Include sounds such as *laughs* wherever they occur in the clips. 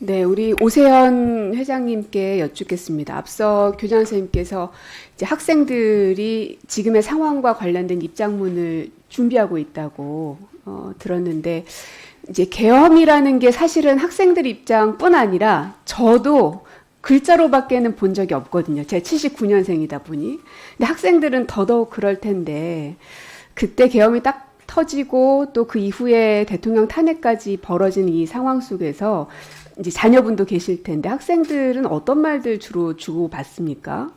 네, 우리 오세현 회장님께 여쭙겠습니다. 앞서 교장 선생님께서 이제 학생들이 지금의 상황과 관련된 입장문을 준비하고 있다고 어, 들었는데 이제 계엄이라는 게 사실은 학생들 입장뿐 아니라 저도 글자로밖에는 본 적이 없거든요. 제가 79년생이다 보니. 근데 학생들은 더더욱 그럴 텐데 그때 계엄이 딱 터지고 또 그 이후에 대통령 탄핵까지 벌어진 이 상황 속에서 이제 자녀분도 계실 텐데 학생들은 어떤 말들 주로 주고 받습니까?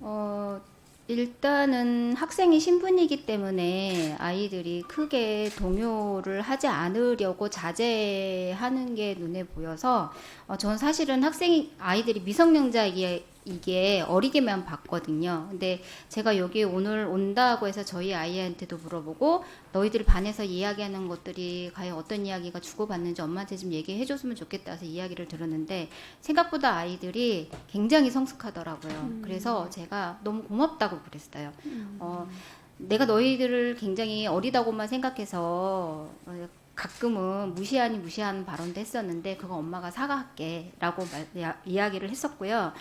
어, 일단은 학생이 신분이기 때문에 아이들이 크게 동요를 하지 않으려고 자제하는 게 눈에 보여서 어, 전 사실은 학생이 아이들이 미성년자이기에 이게 어리게만 봤거든요. 근데 제가 여기 오늘 온다고 해서 저희 아이한테도 물어보고 너희들 반에서 이야기하는 것들이 과연 어떤 이야기가 주고받는지 엄마한테 좀 얘기해 줬으면 좋겠다 해서 이야기를 들었는데 생각보다 아이들이 굉장히 성숙하더라고요. 그래서 제가 너무 고맙다고 그랬어요. 어, 내가 너희들을 굉장히 어리다고만 생각해서 어, 가끔은 무시 아니 무시하는 발언도 했었는데 그거 엄마가 사과할게 라고 말, 야- 이야기를 했었고요.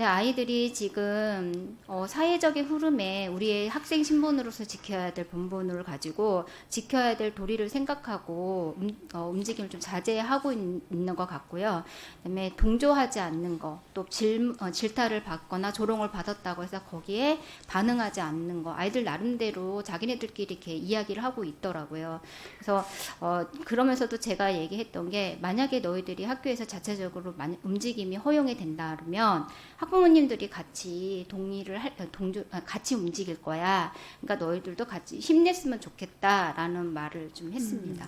근데 아이들이 지금 어, 사회적인 흐름에 우리의 학생 신분으로서 지켜야 될 본분을 가지고 지켜야 될 도리를 생각하고 음, 어, 움직임을 좀 자제하고 있, 있는 것 같고요. 그다음에 동조하지 않는 거, 또 질, 어, 질타를 받거나 조롱을 받았다고 해서 거기에 반응하지 않는 거, 아이들 나름대로 자기네들끼리 이렇게 이야기를 하고 있더라고요. 그래서 어, 그러면서도 제가 얘기했던 게 만약에 너희들이 학교에서 자체적으로 만- 움직임이 허용이 된다면 학 부모님들이 같이 동의를 할, 어, 동조, 아, 같이 움직일 거야. 그러니까 너희들도 같이 힘냈으면 좋겠다라는 말을 좀 했습니다.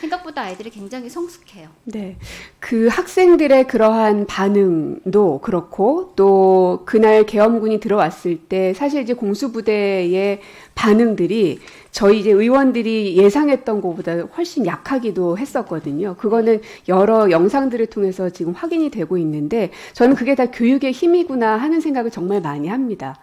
생각보다 아이들이 굉장히 성숙해요. 네. 그 학생들의 그러한 반응도 그렇고 또 그날 계엄군이 들어왔을 때 사실 이제 공수부대의 반응들이 저희 이제 의원들이 예상했던 것보다 훨씬 약하기도 했었거든요. 그거는 여러 영상들을 통해서 지금 확인이 되고 있는데 저는 그게 다 교육의 힘이구나 하는 생각을 정말 많이 합니다.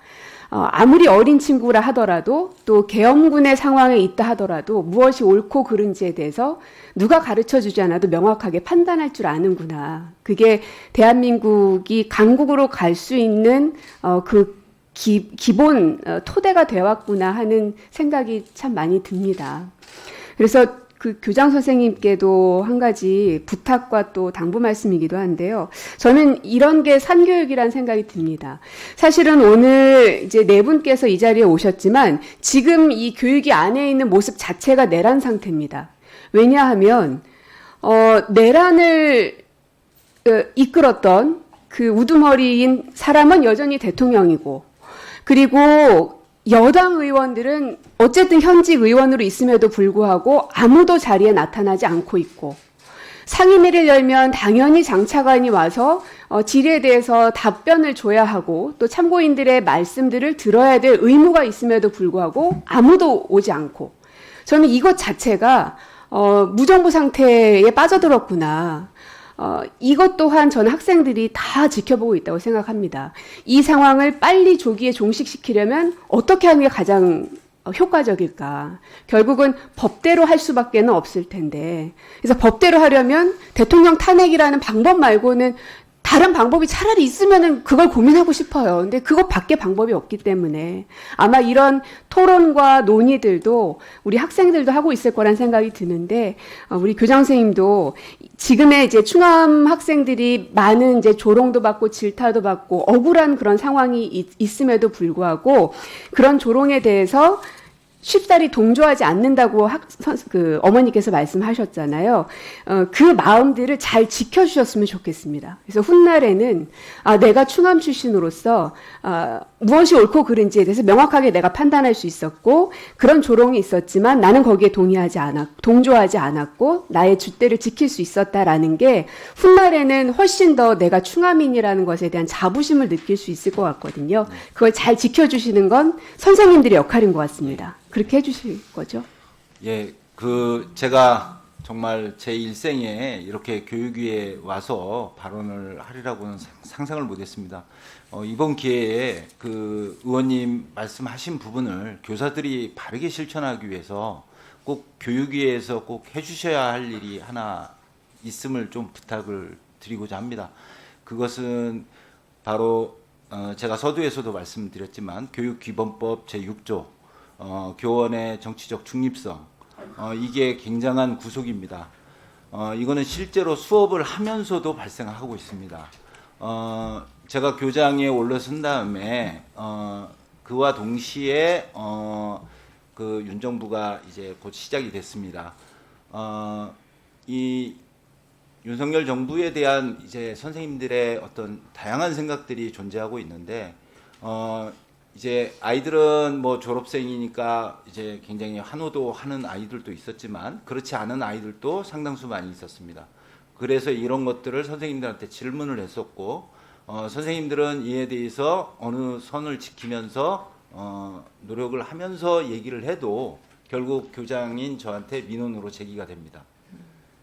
어, 아무리 어린 친구라 하더라도 또 계엄군의 상황에 있다 하더라도 무엇이 옳고 그른지에 대해서 누가 가르쳐 주지 않아도 명확하게 판단할 줄 아는구나. 그게 대한민국이 강국으로 갈 수 있는 어, 그 기, 기본 어, 토대가 되었구나 하는 생각이 참 많이 듭니다. 그래서 그 교장 선생님께도 한 가지 부탁과 또 당부 말씀이기도 한데요. 저는 이런 게 산교육이란 생각이 듭니다. 사실은 오늘 이제 네 분께서 이 자리에 오셨지만 지금 이 교육이 안에 있는 모습 자체가 내란 상태입니다. 왜냐하면 어, 내란을 어, 이끌었던 그 우두머리인 사람은 여전히 대통령이고 그리고 여당 의원들은 어쨌든 현직 의원으로 있음에도 불구하고 아무도 자리에 나타나지 않고 있고 상임위를 열면 당연히 장차관이 와서 어, 질의에 대해서 답변을 줘야 하고 또 참고인들의 말씀들을 들어야 될 의무가 있음에도 불구하고 아무도 오지 않고 저는 이것 자체가 어, 무정부 상태에 빠져들었구나. 어, 이것 또한 저는 학생들이 다 지켜보고 있다고 생각합니다. 이 상황을 빨리 조기에 종식시키려면 어떻게 하는 게 가장 어, 효과적일까? 결국은 법대로 할 수밖에 는 없을 텐데. 그래서 법대로 하려면 대통령 탄핵이라는 방법 말고는 다른 방법이 차라리 있으면은 그걸 고민하고 싶어요. 근데 그것밖에 방법이 없기 때문에 아마 이런 토론과 논의들도 우리 학생들도 하고 있을 거란 생각이 드는데 어, 우리 교장 선생님도 지금의 이제 충암 학생들이 많은 이제 조롱도 받고 질타도 받고 억울한 그런 상황이 있, 있음에도 불구하고 그런 조롱에 대해서 쉽사리 동조하지 않는다고 학, 선, 그 어머니께서 말씀하셨잖아요. 어, 그 마음들을 잘 지켜주셨으면 좋겠습니다. 그래서 훗날에는 아, 내가 충암 출신으로서 아, 무엇이 옳고 그른지에 대해서 명확하게 내가 판단할 수 있었고 그런 조롱이 있었지만 나는 거기에 동의하지 않았, 동조하지 않았고 나의 줏대를 지킬 수 있었다라는 게 훗날에는 훨씬 더 내가 충암인이라는 것에 대한 자부심을 느낄 수 있을 것 같거든요. 그걸 잘 지켜주시는 건 선생님들의 역할인 것 같습니다. 그렇게 해주실 거죠? 예, 그 제가 정말 제 일생에 이렇게 교육위에 와서 발언을 하리라고는 상- 상상을 못했습니다. 어, 이번 기회에 그 의원님 말씀하신 부분을 교사들이 바르게 실천하기 위해서 꼭 교육위에서 꼭 해주셔야 할 일이 하나 있음을 좀 부탁을 드리고자 합니다. 그것은 바로 어, 제가 서두에서도 말씀드렸지만 교육기본법 제6조 어, 교원의 정치적 중립성 어, 이게 굉장한 구속입니다. 어, 이거는 실제로 수업을 하면서도 발생하고 있습니다. 어, 제가 교장에 올라선 다음에 어, 그와 동시에 어, 그 윤정부가 이제 곧 시작이 됐습니다. 어, 이 윤석열 정부에 대한 이제 선생님들의 어떤 다양한 생각들이 존재하고 있는데 어 이제 아이들은 뭐 졸업생이니까 이제 굉장히 환호도 하는 아이들도 있었지만 그렇지 않은 아이들도 상당수 많이 있었습니다. 그래서 이런 것들을 선생님들한테 질문을 했었고 어 선생님들은 이에 대해서 어느 선을 지키면서 어 노력을 하면서 얘기를 해도 결국 교장인 저한테 민원으로 제기가 됩니다.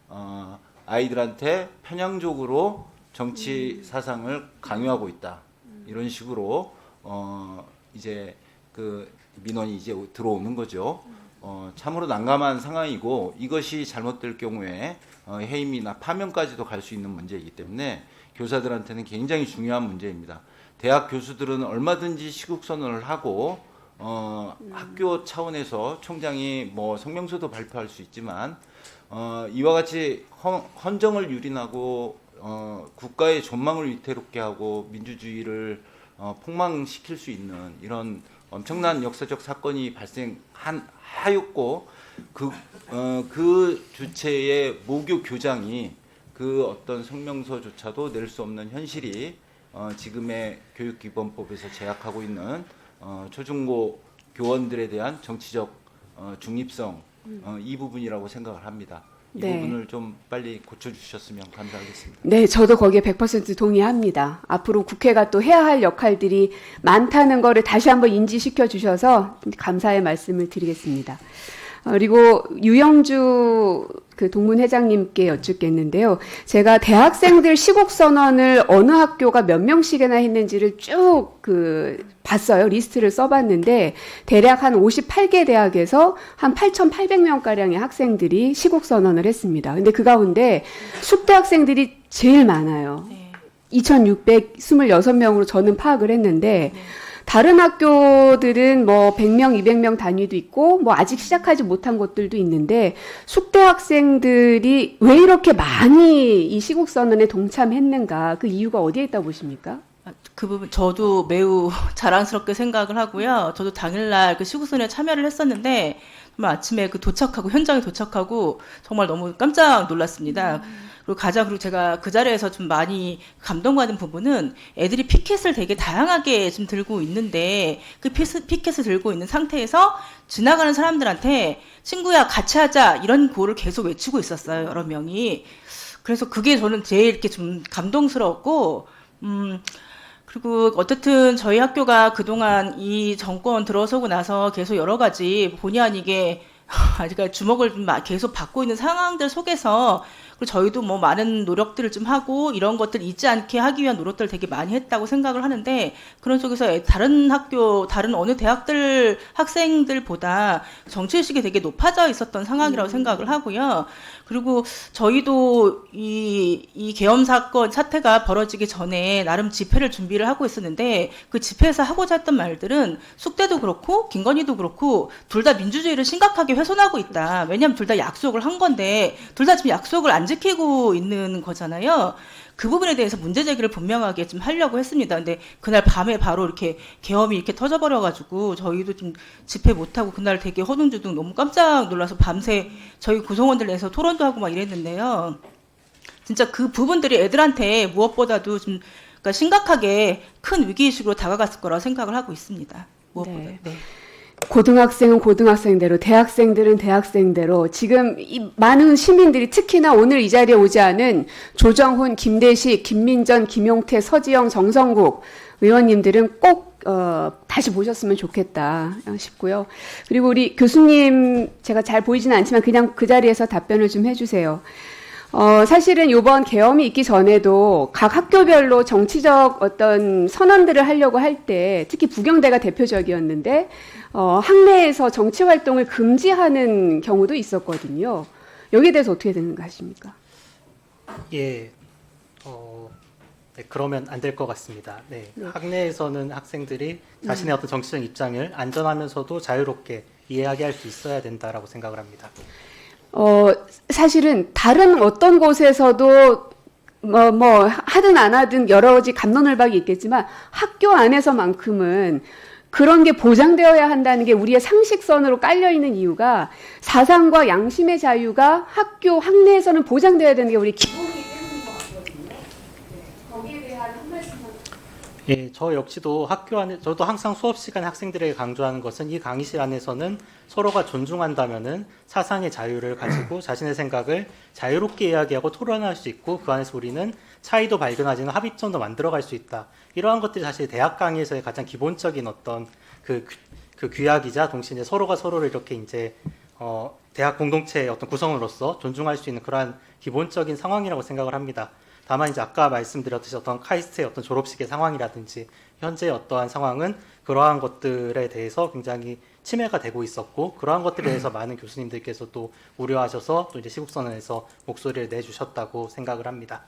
어, 아이들한테 편향적으로 정치 사상을 강요하고 있다 이런 식으로 어, 이제 그 민원이 이제 들어오는 거죠. 어, 참으로 난감한 상황이고 이것이 잘못될 경우에 어, 해임이나 파면까지도 갈 수 있는 문제이기 때문에 교사들한테는 굉장히 중요한 문제입니다. 대학 교수들은 얼마든지 시국 선언을 하고 어, 학교 차원에서 총장이 뭐 성명서도 발표할 수 있지만 어, 이와 같이 헌, 헌정을 유린하고 어, 국가의 존망을 위태롭게 하고 민주주의를 어, 폭망시킬 수 있는 이런 엄청난 역사적 사건이 발생하였고 그, 어, 그 주체의 모교 교장이 그 어떤 성명서조차도 낼 수 없는 현실이 어, 지금의 교육기본법에서 제약하고 있는 어, 초중고 교원들에 대한 정치적 어, 중립성 어, 이 부분이라고 생각을 합니다. 이 네. 부분을 좀 빨리 고쳐주셨으면 감사하겠습니다. 네, 저도 거기에 100% 동의합니다. 앞으로 국회가 또 해야 할 역할들이 많다는 거를 다시 한번 인지시켜 주셔서 감사의 말씀을 드리겠습니다. 어, 그리고 유영주 그 동문 회장님께 여쭙겠는데요. 제가 대학생들 시국 선언을 어느 학교가 몇 명씩이나 했는지를 쭉 그 봤어요. 리스트를 써봤는데 대략 한 58개 대학에서 한 8,800명 가량의 학생들이 시국 선언을 했습니다. 근데 그 가운데 숙대 학생들이 제일 많아요. 네. 2,626명으로 저는 파악을 했는데 다른 학교들은 뭐 100명, 200명 단위도 있고 뭐 아직 시작하지 못한 곳들도 있는데 숙대 학생들이 왜 이렇게 많이 이 시국 선언에 동참했는가? 그 이유가 어디에 있다고 보십니까? 아, 그 부분 저도 매우 *laughs* 자랑스럽게 생각을 하고요. 저도 당일날 그 시구선에 참여를 했었는데 정말 아침에 그 도착하고 현장에 도착하고 정말 너무 깜짝 놀랐습니다. 그리고 가장 그리고 제가 그 자리에서 좀 많이 감동받은 부분은 애들이 피켓을 되게 다양하게 좀 들고 있는데 그 피스- 피켓을 들고 있는 상태에서 지나가는 사람들한테 친구야 같이 하자. 이런 고를 계속 외치고 있었어요 여러 명이. 그래서 그게 저는 제일 이렇게 좀 감동스러웠고 음 그리고 어쨌든 저희 학교가 그동안 이 정권 들어서고 나서 계속 여러 가지 본의 아니게 아직 주목을 좀 마- 계속 받고 있는 상황들 속에서 그리고 저희도 뭐 많은 노력들을 좀 하고 이런 것들 잊지 않게 하기 위한 노력들을 되게 많이 했다고 생각을 하는데 그런 속에서 애- 다른 학교 다른 어느 대학들 학생들보다 정치의식이 되게 높아져 있었던 상황이라고 생각을 하고요. 그리고 저희도 이, 이 계엄 사건 사태가 벌어지기 전에 나름 집회를 준비를 하고 있었는데 그 집회에서 하고자 했던 말들은 숙대도 그렇고 김건희도 그렇고 둘 다 민주주의를 심각하게 훼손하고 있다. 왜냐하면 둘 다 약속을 한 건데 둘 다 지금 약속을 안 지키고 있는 거잖아요. 그 부분에 대해서 문제 제기를 분명하게 좀 하려고 했습니다. 근데 그날 밤에 바로 이렇게 계엄이 이렇게 터져버려가지고 저희도 좀 집회 못하고 그날 되게 허둥지둥 너무 깜짝 놀라서 밤새 저희 구성원들 내서 토론도 하고 막 이랬는데요. 진짜 그 부분들이 애들한테 무엇보다도 좀 그러니까 심각하게 큰 위기의식으로 다가갔을 거라고 생각을 하고 있습니다. 무엇보다. 네. 네. 고등학생은 고등학생대로, 대학생들은 대학생대로 지금 이 많은 시민들이 특히나 오늘 이 자리에 오지 않은 조정훈, 김대식, 김민전, 김용태, 서지영, 정성국 의원님들은 꼭 어, 다시 보셨으면 좋겠다 싶고요. 그리고 우리 교수님 제가 잘 보이지는 않지만 그냥 그 자리에서 답변을 좀 해주세요. 어, 사실은 이번 계엄이 있기 전에도 각 학교별로 정치적 어떤 선언들을 하려고 할 때 특히 부경대가 대표적이었는데 어, 학내에서 정치 활동을 금지하는 경우도 있었거든요. 여기에 대해서 어떻게 생각하십니까? 예, 어, 네, 그러면 안 될 것 같습니다. 네, 네. 학내에서는 학생들이 자신의 어떤 정치적 입장을 안전하면서도 자유롭게 이해하게 할 수 있어야 된다라고 생각을 합니다. 어, 사실은 다른 어떤 곳에서도 뭐, 뭐, 하든 안 하든 여러 가지 감론을박이 있겠지만 학교 안에서만큼은 그런 게 보장되어야 한다는 게 우리의 상식선으로 깔려있는 이유가 사상과 양심의 자유가 학교, 학내에서는 보장되어야 되는 게 우리 기본이기 때문인 것 같거든요. 네. 거기에 대한 한 말씀만. 예, 저 역시도 학교 안에 저도 항상 수업 시간에 학생들에게 강조하는 것은 이 강의실 안에서는 서로가 존중한다면은 사상의 자유를 가지고 *clears throat* 자신의 생각을 자유롭게 이야기하고 토론할 수 있고 그 안에서 우리는 차이도 발견하지는 합의점도 만들어갈 수 있다. 이러한 것들이 사실 대학 강의에서의 가장 기본적인 어떤 그, 귀- 그 귀약이자 동시에 이제 서로가 서로를 이렇게 이제 어, 대학 공동체의 어떤 구성으로서 존중할 수 있는 그러한 기본적인 상황이라고 생각을 합니다. 다만 이제 아까 말씀드렸듯이 어떤 카이스트의 어떤 졸업식의 상황이라든지 현재 어떠한 상황은 그러한 것들에 대해서 굉장히 침해가 되고 있었고 그러한 것들에 대해서 *clears throat* 많은 교수님들께서 또 우려하셔서 또 이제 시국선언에서 목소리를 내주셨다고 생각을 합니다.